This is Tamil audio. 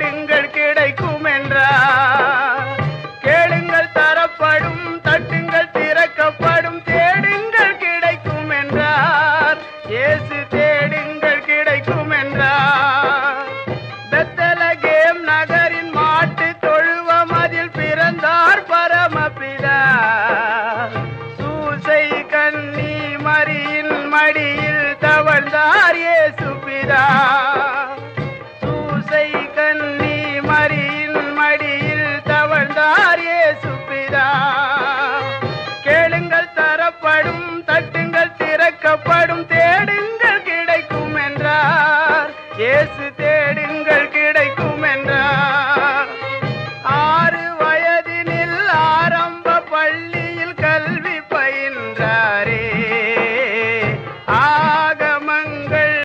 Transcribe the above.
தேடுங்கள் கிடைக்கும் என்றார் கேளுங்கள் தரப்படும் தட்டுங்கள் திறக்கப்படும் தேடுங்கள் கிடைக்கும் என்றார் ஏசு தேடுங்கள் கிடைக்கும் என்றார் கேம் நகரின் மாட்டு தொழுவம் அதில் பிறந்தார் பரமபிதா சூசை கன்னி மரியின் மடியில் தவழ்ந்தார் ஏசு பிதா தேடில்